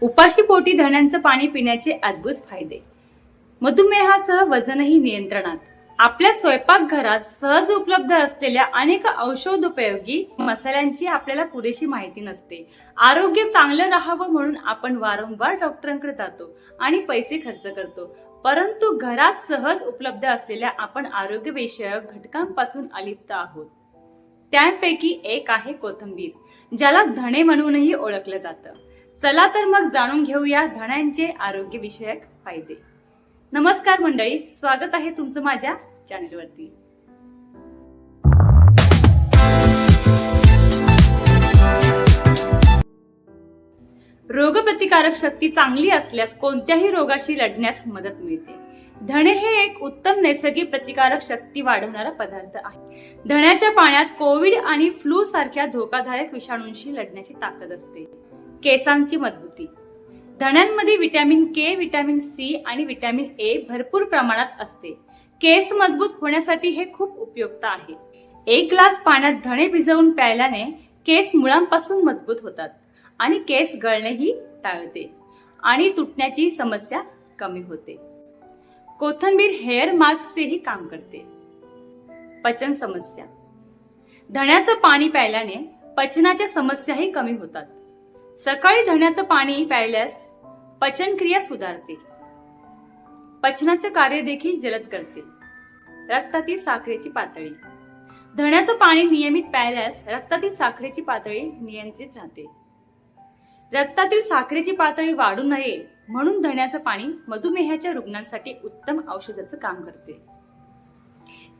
उपाशी पोटी धण्यांचं पाणी पिण्याचे अद्भुत फायदे. मधुमेहासह वजनही नियंत्रणात. आपल्या स्वयंपाकघरात सहज उपलब्ध असलेल्या अनेक औषधोपयोगी मसाल्यांची आपल्याला पुरेशी माहिती नसते. आरोग्य चांगलं राहावं म्हणून आपण वारंवार डॉक्टरांकडे जातो आणि पैसे खर्च करतो. परंतु घरात सहज उपलब्ध असलेल्या आपण आरोग्यविषयक घटकांपासून अलिप्त आहोत. त्यापैकी एक आहे कोथिंबीर ज्याला धणे म्हणूनही ओळखलं जातं. चला तर मग जाणून घेऊया धण्यांचे आरोग्यविषयक फायदे. नमस्कार मंडळी स्वागत आहे तुमचं माझ्या चॅनलवरती. रोगप्रतिकारक शक्ती चांगली असल्यास कोणत्याही रोगाशी लढण्यास मदत मिळते. धणे हे एक उत्तम नैसर्गिक प्रतिकारक शक्ती वाढवणारा पदार्थ आहे. धण्याच्या पाण्यात कोविड आणि फ्लू सारख्या धोकादायक विषाणूंशी लढण्याची ताकद असते. केसांची मजबूती. धण्यांमध्ये विटॅमिन के विटॅमिन सी आणि विटॅमिन ए भरपूर प्रमाणात असते. केस मजबूत होण्यासाठी हे खूप उपयुक्त आहे. एक ग्लास पाण्यात धणे भिजवून प्यायल्याने केस मुळांपासून मजबूत होतात आणि केस गळणेही टाळते आणि तुटण्याची समस्या कमी होते. कोथंबीर हेअर मास्कचेही काम करते. पचन समस्या. धण्याचं पाणी प्यायल्याने पचनाच्या समस्याही कमी होतात. सकाळी धण्याचं पाणी प्यायल्यास पचनक्रिया सुधारते. पचनाचे कार्य देखील जलद करते. रक्तातील साखरेची पातळी. धण्याचं पाणी नियमित प्यायल्यास रक्तातील साखरेची पातळी नियंत्रित राहते. रक्तातील साखरेची पातळी वाढू नये म्हणून धण्याचं पाणी मधुमेहाच्या रुग्णांसाठी उत्तम औषधाचं काम करते.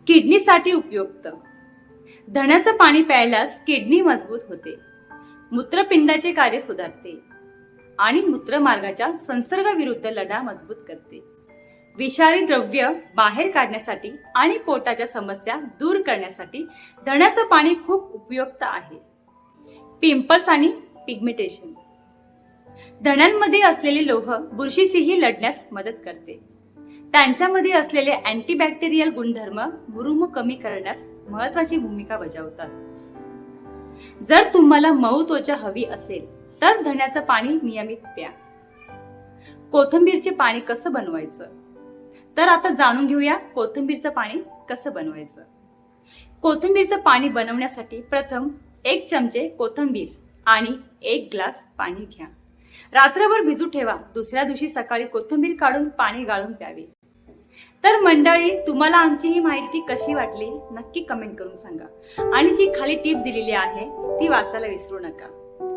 किडनीसाठी उपयुक्त. धण्याचं पाणी प्यायल्यास किडनी मजबूत होते. मूत्रपिंडाचे कार्य सुधारते आणि मूत्रमार्गाच्या संसर्गाविरुद्ध लढा मजबूत करते. विषारी द्रव्य बाहेर काढण्यासाठी आणि पोटाच्या समस्या दूर करण्यासाठी धण्याचं पाणी खूप उपयुक्त आहे. पिंपल्स आणि पिगमेंटेशन. धण्यांमध्ये असलेले लोह बुरशीशीही लढण्यास मदत करते. त्यांच्यामध्ये असलेले अँटीबॅक्टेरियल गुणधर्म मुरुम कमी करण्यास महत्वाची भूमिका बजावतात. जर तुम्हाला मऊ त्वचा हवी असेल तर धण्याचं पाणी नियमित प्या. कोथिंबीरचे पाणी कसं बनवायचं? तर आता जाणून घेऊया कोथिंबीरचं पाणी कसं बनवायचं. कोथिंबीरचं पाणी बनवण्यासाठी प्रथम एक चमचे कोथिंबीर आणि एक ग्लास पाणी घ्या. रात्रभर भिजू ठेवा. दुसऱ्या दिवशी सकाळी कोथिंबीर काढून पाणी गाळून प्यावे. तर मंडळी तुम्हाला आमची ही माहिती कशी वाटली नक्की कमेंट करून सांगा. आणि जी खाली टीप दिलेली आहे ती वाचायला विसरू नका.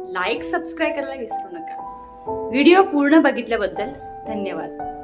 लाईक सबस्क्राईब करायला विसरू नका. व्हिडिओ पूर्ण बघितल्याबद्दल धन्यवाद.